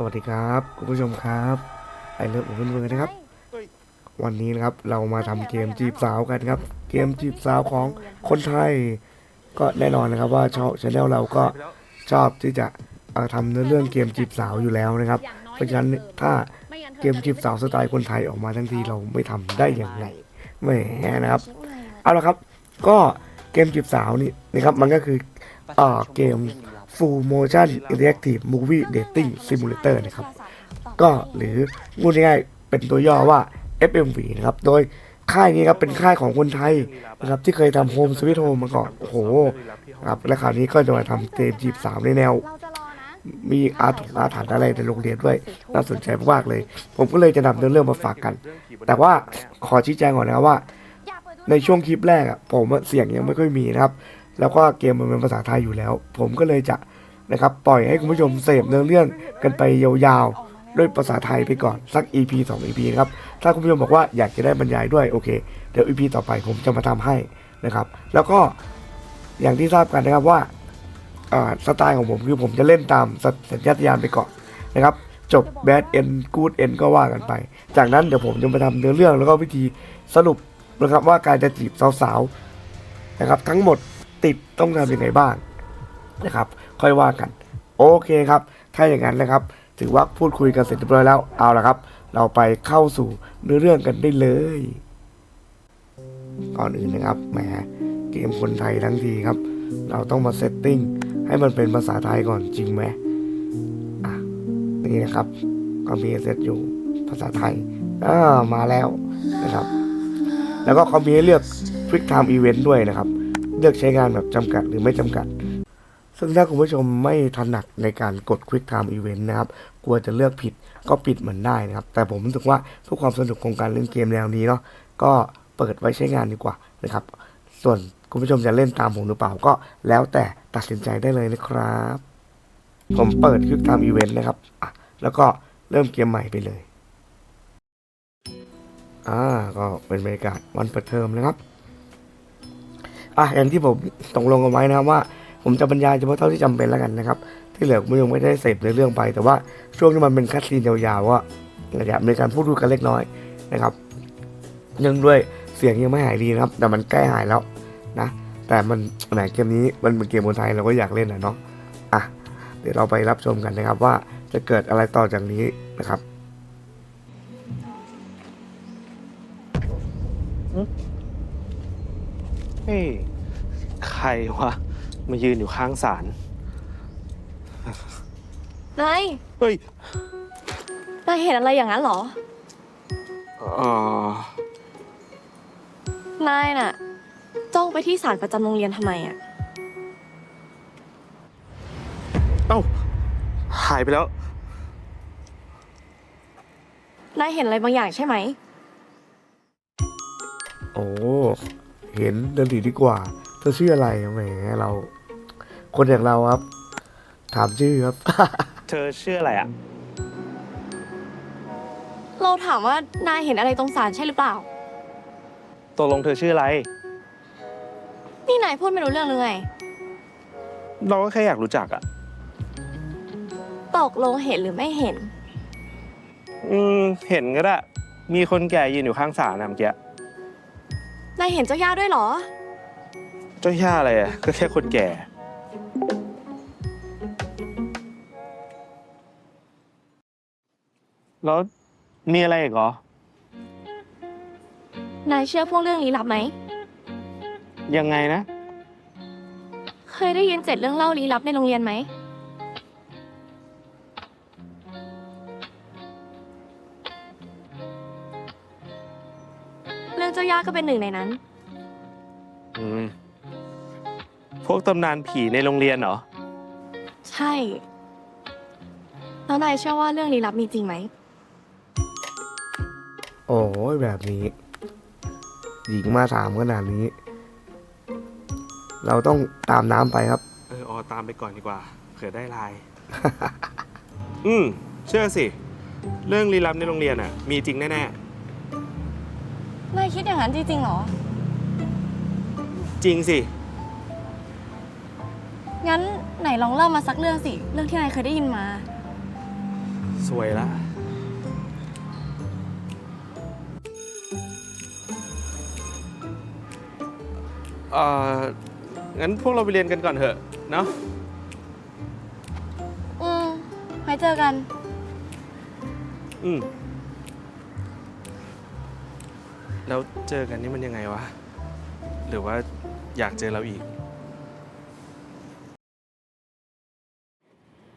สวัสดีครับคุณผู้ชมครับไอเลิฟอุบลเวอร์นะครับ วันนี้นะครับเรามาทำเกมจีบสาวกันครับ เกมจีบสาวของคนไทย ก็แน่นอนนะครับว่าชอบชาแนลเราก็ชอบที่จะทำเนื้อเรื่องเกมจีบสาวอยู่แล้วนะครับ เพราะฉะนั้นถ้าเกมจีบสาวสไตล์คนไทยออกมาทั้งทีเราไม่ทำได้อย่างไรแหมนะครับเอาละครับ ก็เกมจีบสาวนี่นะครับมันก็คือเกม Full Motion Interactive Movie Dating Simulator นะครับ ก็หรือพูดง่ายๆเป็นตัวย่อว่า FMV นะครับ โดยค่ายนี้ครับเป็นค่ายของคนไทยนะครับที่เคยทำ Home Sweet Home มาก่อนโอ้โหครับและคราวนี้ก็จะมาทำเกมจีบสาวในแนว มีอาถรรพ์อาถรรพ์อะไรในโรงเรียนด้วยน่าสนใจมากเลย ผมก็เลยจะนำเรื่องมาฝากกัน แต่ว่าขอชี้แจงก่อนนะครับว่า ในช่วงคลิปแรกอะผมเสียงยังไม่ค่อยมีนะครับ แล้วก็เกมมันเป็นภาษาไทยอยู่แล้ว ผมก็เลยจะนะครับปล่อยให้คุณผู้ชมเสพเนื้อเรื่องกันไปยาวๆด้วยภาษาไทยไปก่อนสัก EP 2 EP นะครับถ้าคุณผู้ชมบอกว่าอยากจะได้บรรยายด้วยโอเคเดี๋ยว EP ต่อไปผมจะมาทำให้นะครับ แล้วก็อย่างที่ทราบกันนะครับว่าสไตล์ของผมคือผมจะเล่นตามสัญสัญชาตญาณไปก่อนนะครับจบ bad end good end ก็ว่ากันไป จากนั้นเดี๋ยวผมจะมาทำเนื้อเรื่องแล้วก็วิธีสรุปนะครับว่าการจะจีบสาวๆนะครับทั้งหมด ติดต้องทำยังไงบ้างนะครับ ค่อยว่ากัน โอเคครับ ถ้าอย่างนั้นนะครับ ถือว่าพูดคุยกันเสร็จเรียบร้อยแล้วเอาละครับ เราไปเข้าสู่เนื้อเรื่องกันได้เลยก่อนอื่นนะครับแหมเกมคนไทยทั้งทีครับ เราต้องมาเซตติ้งให้มันเป็นภาษาไทยก่อนจริงไหมอะนี่นะครับก็มีเซตอยู่ภาษาไทยอ่ามาแล้วนะครับ แล้วก็เขามีให้เลือก Quick Time Event ด้วยนะครับ เลือกใช้งานแบบจำกัดหรือไม่จำกัด ซึ่งถ้าคุณผู้ชมไม่ถนัดในการกด Quick Time Event นะครับ กลัวจะเลือกผิดก็ปิดมันได้นะครับ แต่ผมรู้สึกว่าเพื่อความสนุกของการเล่นเกมแนวนี้เนาะก็เปิดไว้ใช้งานดีกว่านะครับ ส่วนคุณผู้ชมจะเล่นตามผมหรือเปล่าก็แล้วแต่ตัดสินใจได้เลยนะครับ ผมเปิด Quick Time Event นะครับอะแล้วก็เริ่มเกมใหม่ไปเลย อ่า ก็เป็นบรรยากาศวันเปิดเทอมนะครับ อะอย่างที่ผมตกลงกันไว้นะครับว่า ผมจะบรรยายเฉพาะเท่าที่จำเป็นแล้วกันนะครับ ที่เหลือคุณผู้ชมไม่ได้เสพในเรื่องไป แต่ว่าช่วงที่มันเป็นคัดซีนยาวๆว่าอยากมีการพูดคุยกันเล็กน้อยนะครับเนื่องด้วยเสียงยังไม่หายดีนะครับ แต่มันใกล้หายแล้วนะแต่มันแหมเกมนี้มันเป็นเกมคนไทยเราก็อยากเล่นนะเนาะอะเดี๋ยวเราไปรับชมกันนะครับว่าจะเกิดอะไรต่อจากนี้นะครับ เฮ้ยใครวะ มายืนอยู่ข้างศาล นาย เฮ้ย นายเห็นอะไรอย่างนั้นเหรอ เอ่อ นายน่ะ จ้องไปที่ศาลประจำโรงเรียนทำไมอะ เอ้า หายไปแล้ว นายเห็นอะไรบางอย่างใช่ไหม โอ้ เห็นเดินดีดีกว่าเธอชื่ออะไรแหมเรา คนอย่างเราครับ ถามชื่อครับ เธอชื่ออะไรอะ เราถามว่านายเห็นอะไรตรงศาลใช่หรือเปล่า ตกลงเธอชื่ออะไร นี่นายพูดไม่รู้เรื่องเลยไงเราก็แค่อยากรู้จักอะ ตกลงเห็นหรือไม่เห็น อืม เห็นก็ได้ มีคนแก่ยืนอยู่ข้างศาลนะเมื่อกี้ นายเห็นเจ้าย่าด้วยเหรอ เจ้าย่าอะไรอะก็แค่คนแก่ แล้วมีอะไรอีกเหรอนายเชื่อพวกเรื่องลี้ลับไหม ยังไงนะ เคยได้ยินเจ็ดเรื่องเล่าลี้ลับในโรงเรียนไหม รื่องเจ้าย่าก็เป็นหนึ่งในนั้น อืมพวกตำนานผีในโรงเรียนเหรอ ใช่ แล้วนายเชื่อว่าเรื่องลี้ลับมีจริงไหม โอ้ยแบบนี้ หญิงมาถามขนาดนี้ เราต้องตามน้ำไปครับ เออออตามไปก่อนดีกว่าเผื่อได้ไลน์อืม เชื่อสิ เรื่องลี้ลับในโรงเรียนอะ มีจริงแน่ นายคิดอย่างนั้นจริงๆเหรอๆจริงสิ งั้นไหนลองเล่ามาสักเรื่องสิ เรื่องที่นายเคยได้ยินมา สวยละ เอ่อ งั้นพวกเราไปเรียนกันก่อนเถอะ เนาะ อืมไว้เจอกัน อืม แล้วเจอกันนี่มันยังไงวะ หรือว่าอยากเจอเราอีก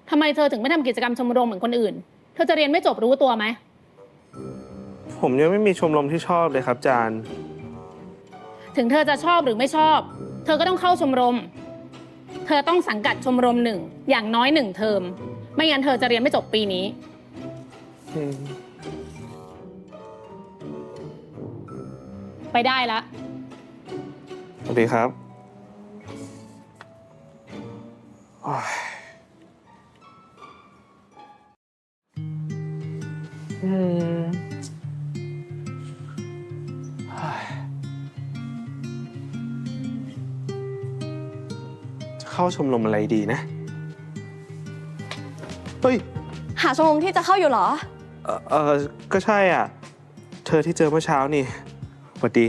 ทำไมเธอถึงไม่ทำกิจกรรมชมรมเหมือนคนอื่น เธอจะเรียนไม่จบรู้ตัวไหม ผมยังไม่มีชมรมที่ชอบเลยครับจานถึงเธอจะชอบหรือไม่ชอบ เธอก็ต้องเข้าชมรม เธอต้องสังกัดชมรมหนึ่งอย่างน้อยหนึ่งเทอม ไม่งั้นเธอจะเรียนไม่จบปีนี้ ไปได้ละ สวัสดีครับโอ้ยอืมเฮ้ยจะเข้าชมรมอะไรดีนะ เฮ้ย หาชมรมที่จะเข้าอยู่เหรอ เออเออก็ใช่อะ เธอที่เจอเมื่อเช้านี่ สวัสดี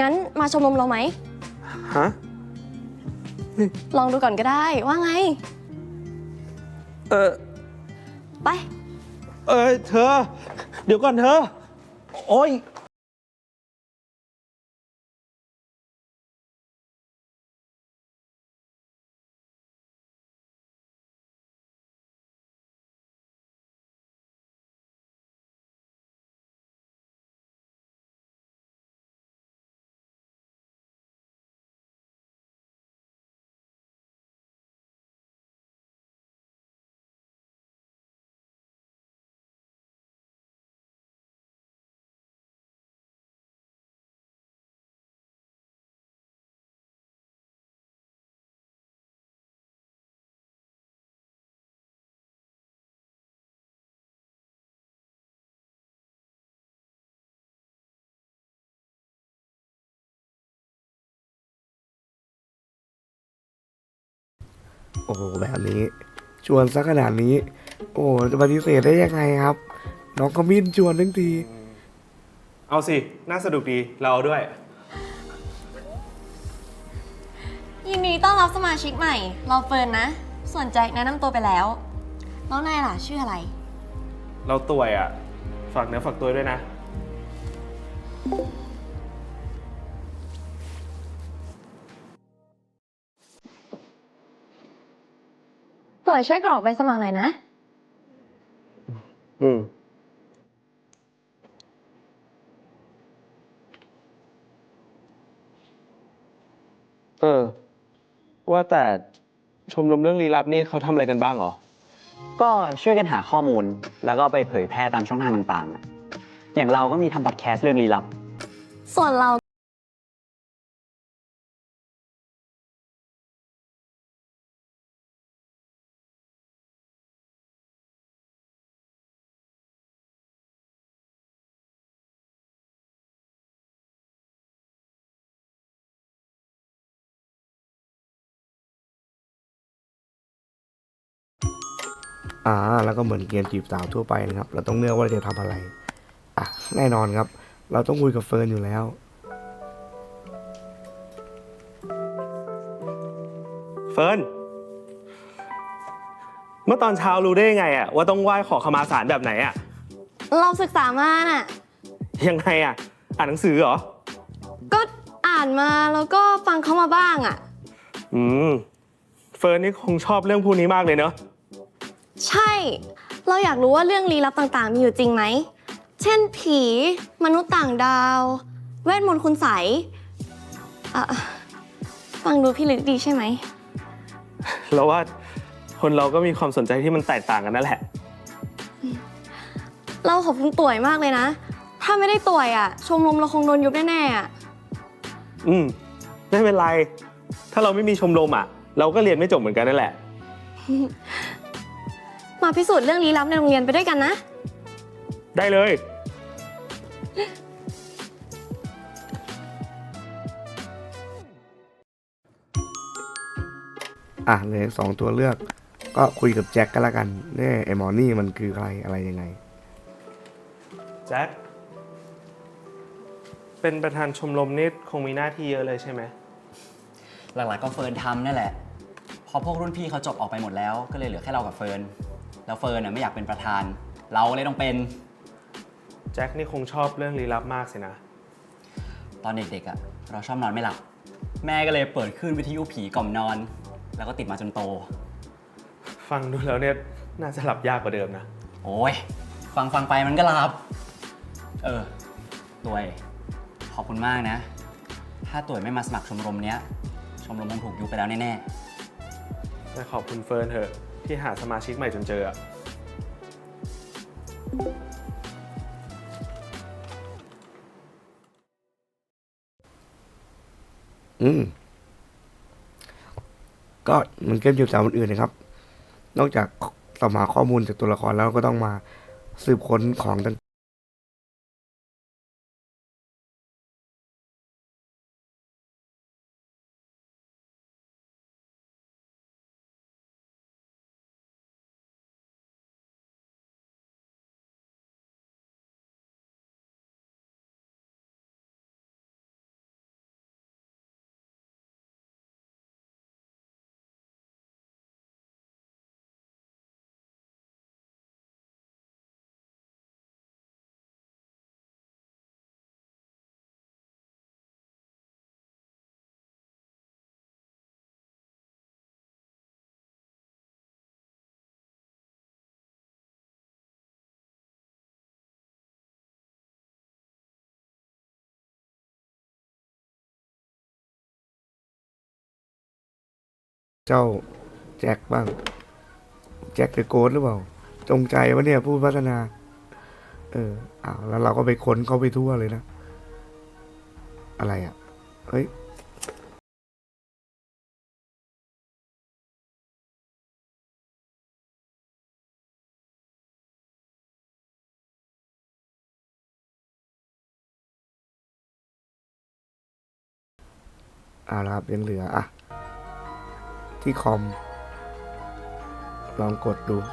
งั้นมาชมรมเราไหม ฮะ ลองดูก่อนก็ได้ ว่าไง เออ ไป เออเธอ เดี๋ยวก่อนเธอ โอ้ย โอ้โหแบบนี้ ชวนสักขนาดนี้ โอ้โหจะปฏิเสธได้ยังไงครับ น้องขมิ้นชวนทั้งที เอาสิ น่าสนุกดี เราเอาด้วย ยินดีต้อนรับสมาชิกใหม่ เราเฟิร์นนะ ส่วนใจแนะนำตัวไปแล้ว แล้วนายล่ะชื่ออะไร เราตัวยอะ ฝากเนื้อฝากตัวด้วยนะ สวยช่วยกรอกใบสมัครหน่อยนะ อืม เออ ว่าแต่ชมรมเรื่องลี้ลับนี่เขาทำอะไรกันบ้างเหรอ ก็ช่วยกันหาข้อมูล แล้วก็ไปเผยแพร่ตามช่องทางต่างๆอะอย่างเราก็มีทำพอดแคสต์เรื่องลี้ลับ ส่วนเรา อ่าแล้วก็เหมือนเกมจีบสาวทั่วไปนะครับ เราต้องเลือกว่าเราจะทำอะไร อะแน่นอนครับ เราต้องคุยกับเฟิร์นอยู่แล้วเฟิร์นเมื่อตอนเช้ารู้ได้ยังไงอะว่าต้องไหว้ขอขมาสารแบบไหนอะเราศึกษามาน่ะ ยังไงอะอ่านหนังสือเหรอ ก็อ่านมาแล้วก็ฟังเขามาบ้างอะอืม เฟิร์นนี่คงชอบเรื่องพวกนี้มากเลยเนอะ ใช่ เราอยากรู้ว่าเรื่องลี้ลับต่างๆ มีอยู่จริงไหม เช่นผี มนุษย์ต่างดาว เวทมนต์คุณใสยอะฟังดูพี่ลึกดีใช่ไหม เราว่าคนเราก็มีความสนใจที่มันแตกต่างกันนั่นแหละ เราขอบคุณต่วยมากเลยนะ ถ้าไม่ได้ต่วยอะ ชมรมเราคงโดนยุบแน่ๆอะ อืม ไม่เป็นไร ถ้าเราไม่มีชมรมอะเราก็เรียนไม่จบเหมือนกันนั่นแหละ มาพิสูจน์เรื่องลี้ลับในโรงเรียนไปด้วยกันนะ ได้เลย อะเหลยสองตัวเลือก ก็คุยกับแจ็คก็แล้วกันเนี่ยไอหมอนี่มันคือใครอะไรยังไง แจ็ค เป็นประธานชมรมนี่คงมีหน้าที่เยอะเลยใช่ไหม หลักๆก็เฟิร์นทำนั่นแหละ พอพวกรุ่นพี่เขาจบออกไปหมดแล้ว ก็เลยเหลือแค่เรากับเฟิร์น แล้วเฟิร์นน่ะไม่อยากเป็นประธาน เราเลยต้องเป็น แจ็คนี่คงชอบเรื่องลี้ลับมากสินะ ตอนเด็กๆอะเราชอบนอนไม่หลับ แม่ก็เลยเปิดคลื่นวิทยุผีกล่อมนอน แล้วก็ติดมาจนโต ฟังดูแล้วเนี่ยน่าจะหลับยากกว่าเดิมนะ โอ้ยฟังฟังไปมันก็หลับ เออตัวยขอบคุณมากนะ ถ้าตัวยไม่มาสมัครชมรมเนี้ย ชมรมคงถูกยุบไปแล้วแน่แต่ขอบคุณเฟิร์นเถอะ ที่หาสมาชิกใหม่จนเจออะอืม ก็มันเกมเกี่ยวกับอื่นนะครับ นอกจากสอบหาข้อมูลจากตัวละครแล้วก็ต้องมาสืบค้นของต่าง เจ้าแจ็คบ้าง แจ็คเดอะโกสหรือเปล่า จงใจวะเนี่ยผู้พัฒนา เอออ้าวแล้วเราก็ไปค้นเขาไปทั่วเลยนะ อะไรอะ เฮ้ยเอาละครับยังเหลืออะ ที่คอม ลองกดดูๆ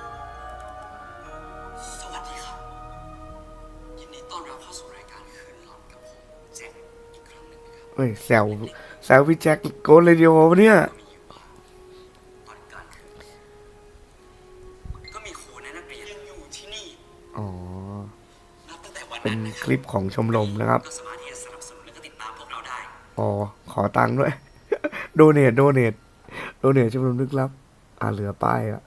สวัสดีครับยินดีต้อนรับเข้าสู่รายการคืนหลอนกับผมแจ็คอีกครั้งหนึ่งนะครับเฮ้ยแซวแซวพี่แจ็คโกนเลยเดียววะเนี่ยตอนกลางคืนก็มีครูและนักเรียนยังอยู่ที่นี่อ๋อ นับตั้งแต่วันเป็นนั้นนะคลิปของชมรมนะครับ ก็สามารถที่จะสนับสนุนและก็ติดตามพวกเราได้ อ๋อ ขอตังค์ด้วย โดเนทโดเนท โดเนทชมรมลึกลับ อ่าเหลือป้ายอะ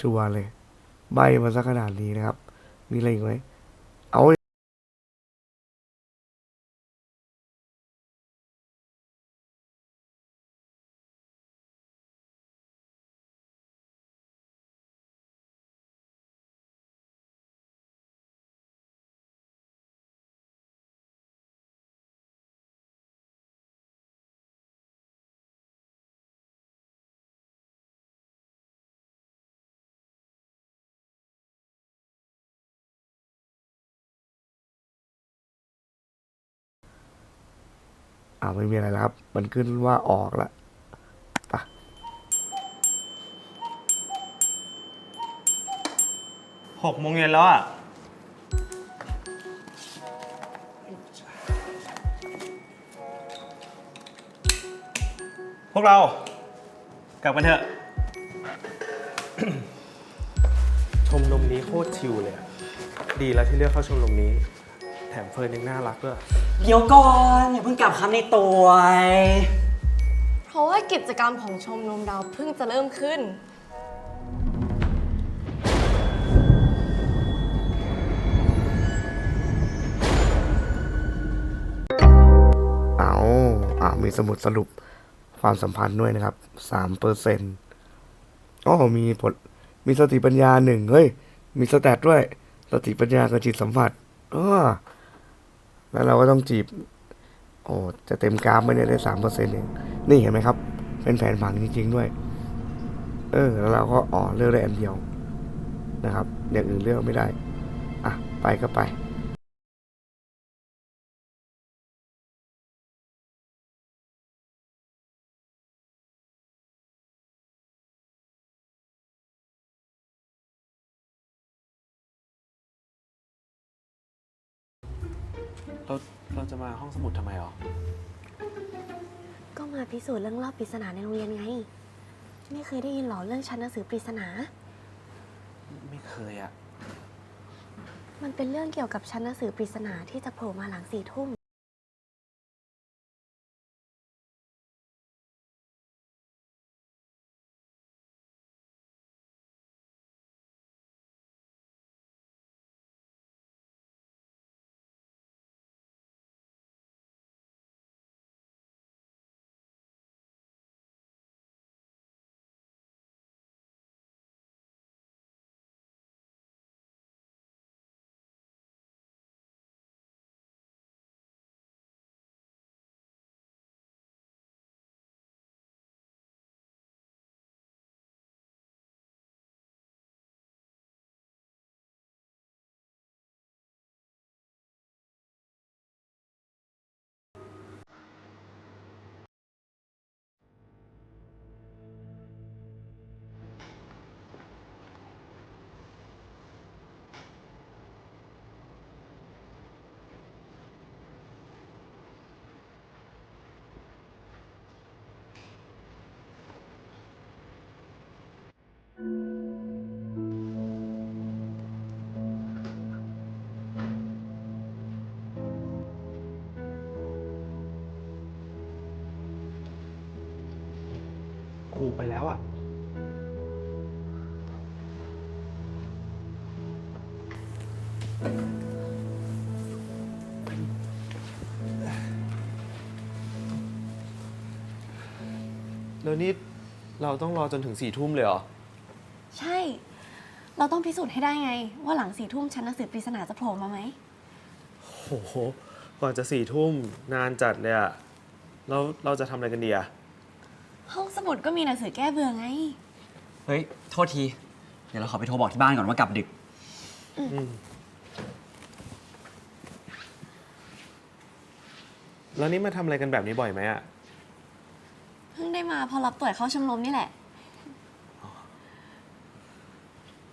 ชัวร์เลย ใบมาสักขนาดนี้นะครับ มีอะไรอีกไหม อ่าไม่มีอะไรแล้วครับ มันขึ้นว่าออกละหกโมงเย็นแล้วอะ พวกเรากลับกันเถอะ ชมรมนี้โคตรชิลเลยอะดีแล้วที่เลือกเข้าชมรมนี้ แถมเฟิร์นยังน่ารักด้วย เดี๋ยวก่อนอย่าเพิ่งกลับคำในตัว เพราะว่ากิจกรรมของชมรมดาวเพิ่งจะเริ่มขึ้นอ่ามีสมุดสรุปความสัมพันธ์ด้วยนะครับสามเปอร์เซ็นต์อ๋อมีผล มีสติปัญญาหนึ่งเฮ้ย มีสแตทด้วย สติปัญญากับจิตสัมผัสอ๋อ แล้วเราก็ต้องจีบ โอ้จะเต็มกราฟไม่ได้ได้สามเปอร์เซ็นต์เองนี่เห็นไหมครับ เป็นแผนผังจริง ๆ ด้วย เออ แล้วเราก็อ๋อเลือกได้อันเดียวนะครับ อย่างอื่นเลือกไม่ได้ อะ ไปก็ไป เราเราจะมาห้องสมุดทำไมหรอ ก็มาพิสูจน์เรื่องรอบปริศนาในโรงเรียนไง ไม่เคยได้ยินหรอเรื่องชั้นหนังสือปริศนา ไม่เคยอะ มันเป็นเรื่องเกี่ยวกับชั้นหนังสือปริศนาที่จะโผล่มาหลังสี่ทุ่ม ครูไปแล้วอะแล้วนี่เราต้องรอจนถึงสี่ทุ่มเลยเหรอ ใช่ เราต้องพิสูจน์ให้ได้ไง ว่าหลังสี่ทุ่มชั้นหนังสือปริศนาจะโผล่มาไหมโอ้โหก่อนจะสี่ทุ่มนานจัดเลยอะแล้วเราจะทำอะไรกันดีอะ ห้องสมุดก็มีหนังสือแก้เบื่อไง เฮ้ย โทษที เดี๋ยวเราขอไปโทรบอกที่บ้านก่อนว่ากลับดึก แล้วนี่มาทำอะไรกันแบบนี้บ่อยไหมอะเพิ่งได้มาพอรับตรวจเข้าชมรมนี่แหละ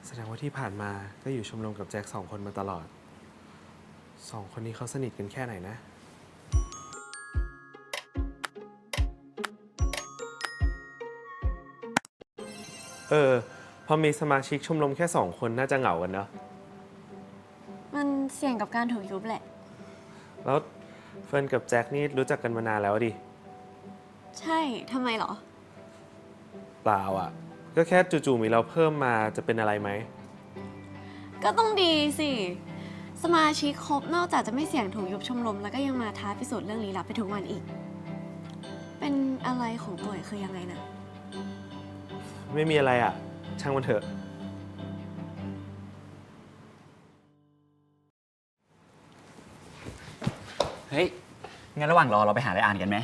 แสดงว่าที่ผ่านมาก็อยู่ชมรมกับแจ็คสองคนมาตลอด สองคนนี้เขาสนิทกันแค่ไหนนะ เออ พอมีสมาชิกชมรมแค่สองคนน่าจะเหงากันเนอะมันเสี่ยงกับการถูกยุบแหละ แล้วเฟิร์นกับแจ็คนี่รู้จักกันมานานแล้วดิ ใช่ทำไมเหรอ เปล่าอะ ก็แค่จู่ๆมีเราเพิ่มมาจะเป็นอะไรไหม ก็ต้องดีสิ สมาชิกครบนอกจากจะไม่เสี่ยงถูกยุบชมรม แล้วก็ยังมาท้าพิสูจน์เรื่องลี้ลับไปทุกวันอีก เป็นอะไรของตัวคือยังไงนะ ไม่มีอะไรอะ ช่างมันเถอะ เฮ้ย งั้นระหว่างรอเราไปหาอะไรอ่านกันไหม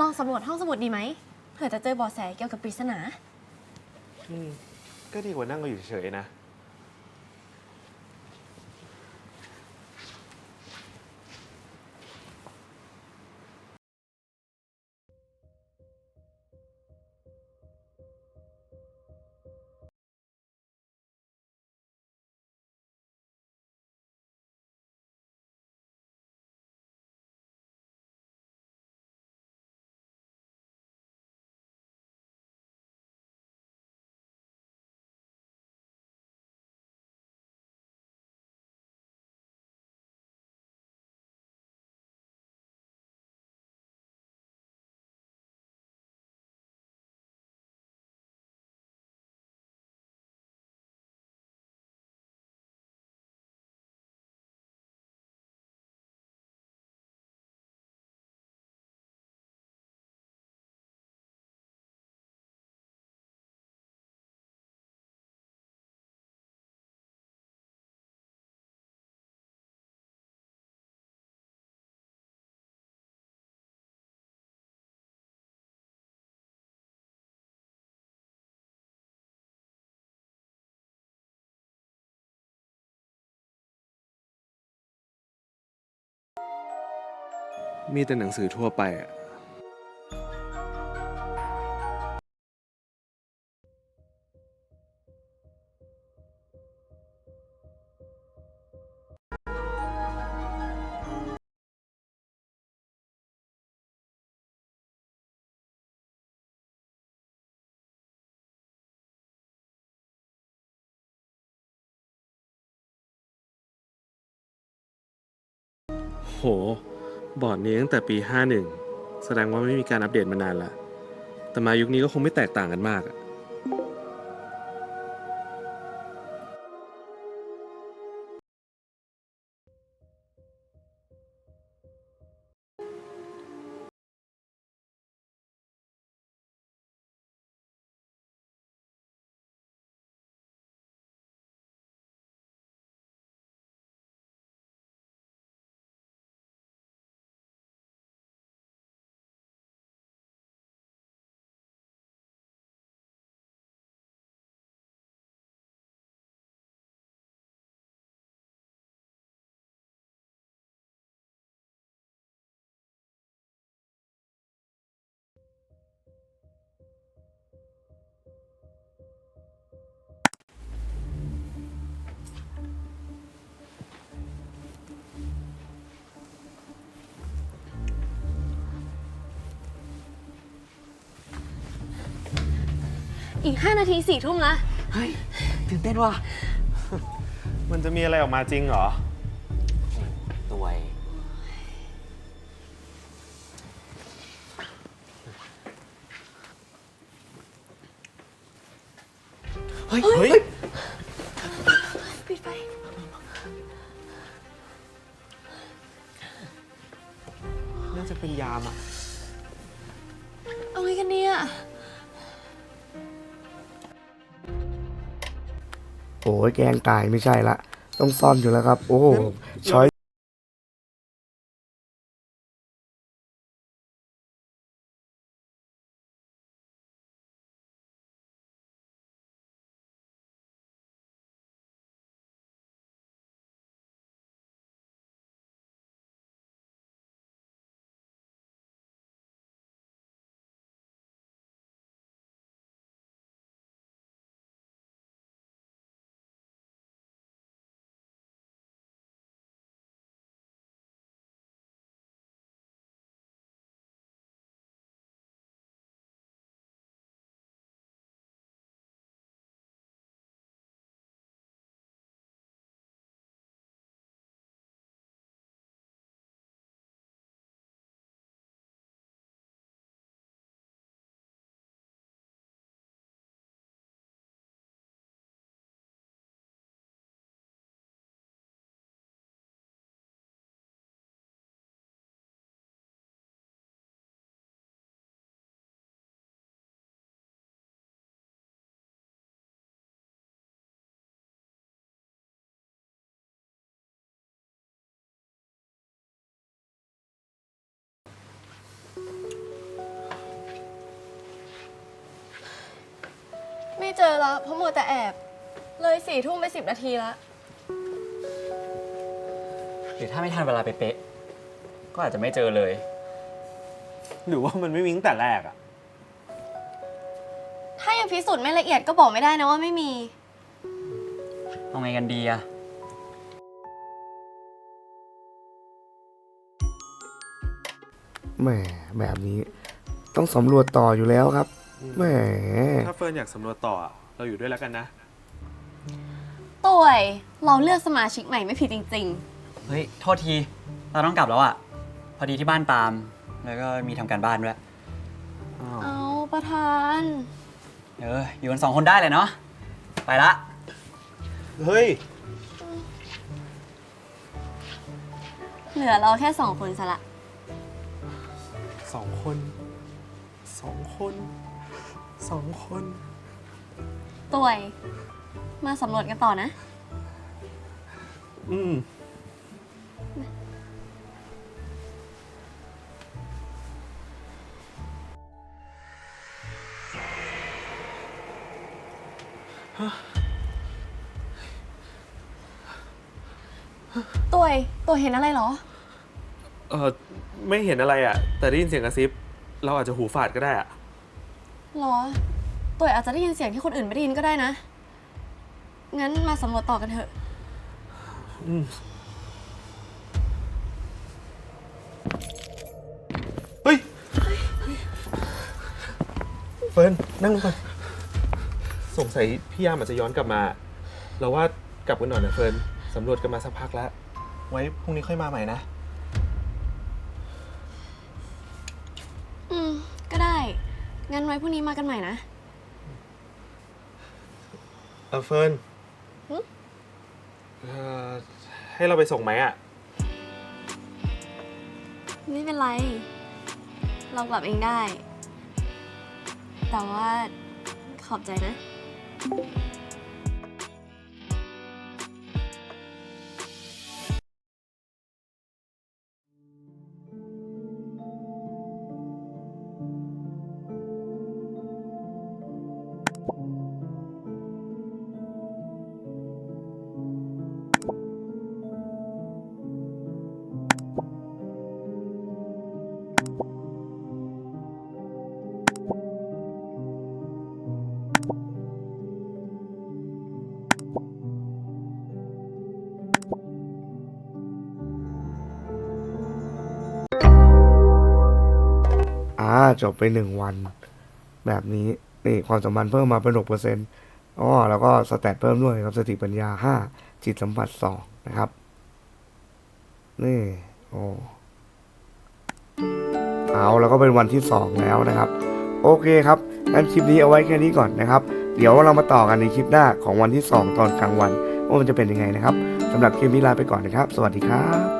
ลองสำรวจห้องสมุดดีไหมเผื่อจะเจอเบาะแสเกี่ยวกับปริศนาอืมก็ดีกว่านั่งกันอยู่เฉยๆนะ มีแต่หนังสือทั่วไปอะโห บอร์ดนี้ตั้งแต่ปี 51 แสดงว่าไม่มีการอัปเดตมานานละแต่มายุคนี้ก็คงไม่แตกต่างกันมากอะ อีก 5 นาทีสี่ทุ่มละเฮ้ยตื่นเต้นว่ะมันจะมีอะไรออกมาจริงเหรอตัวเองเฮ้ยเฮ้ยปิดไฟน่าจะเป็นยามอะเอาไงกันเนี่ย แกล้งตายไม่ใช่ละ ต้องซ่อนอยู่แล้วครับ โอ้โหช้อย ไม่เจอแล้วเพราะมัวแต่แอบ เลยสี่ทุ่มไปสิบนาทีแล้ว หรือถ้าไม่ทันเวลาเป๊ะๆก็อาจจะไม่เจอเลย หรือว่ามันไม่มีตั้งแต่แรกอะถ้ายังพิสูจน์ไม่ละเอียดก็บอกไม่ได้นะว่าไม่มี เอาไงกันดีอะแหมแบบนี้ ต้องสำรวจต่ออยู่แล้วครับ แหมถ้าเฟิร์นอยากสำรวจต่ออะเราอยู่ด้วยแล้วกันนะ ต่วยเราเลือกสมาชิกใหม่ไม่ผิดจริง เฮ้ย โทษที เราต้องกลับแล้วอะพอดีที่บ้านปาล์มแล้วก็มีทำการบ้านด้วย ๆ เอาประธาน เออ อยู่กันสองคนได้เลยเนาะ ไปละ เฮ้ย เหลือเราแค่สองคนซะละ สองคน สองคน สองคน ต่วย มาสำรวจกันต่อนะ อืม ต่วย ต่วยเห็นอะไรเหรอ เออไม่เห็นอะไรอะแต่ได้ยินเสียงกระซิบ เราอาจจะหูฝาดก็ได้อะ หรอตัวอาจจะได้ยินเสียงที่คนอื่นไม่ได้ยินก็ได้นะ งั้นมาสำรวจต่อกันเถอะเฮ้ย เฟิร์นนั่งลงก่อนสงสัยพี่ยามอาจจะย้อนกลับมา เราว่ากลับกันหน่อยนะเฟิร์นสำรวจกันมาสักพักแล้ว ไว้พรุ่งนี้ค่อยมาใหม่นะ อืม ก็ได้ งั้นไว้ พรุ่งนี้มากันใหม่นะ เออเฟิร์นหึ เอ่อให้เราไปส่งไหมอะ ไม่เป็นไร เรากลับเองได้ แต่ว่าขอบใจนะ จบไปหนึ่งวัน แบบนี้นี่ความสัมพันธ์เพิ่มมาเป็นหกเปอร์เซ็นต์อ๋อแล้วก็สแตทเพิ่มด้วยครับสติปัญญาห้าจิตสัมผัสสองนะครับ นี่โอ้เอาแล้วก็เป็นวันที่สองแล้วนะครับ โอเคครับงั้นคลิปนี้เอาไว้แค่นี้ก่อนนะครับ เดี๋ยวเรามาต่อกันในคลิปหน้าของวันที่2ตอนกลางวันว่ามันจะเป็นยังไงนะครับสำหรับคลิปนี้ลาไปก่อนนะครับ สวัสดีครับ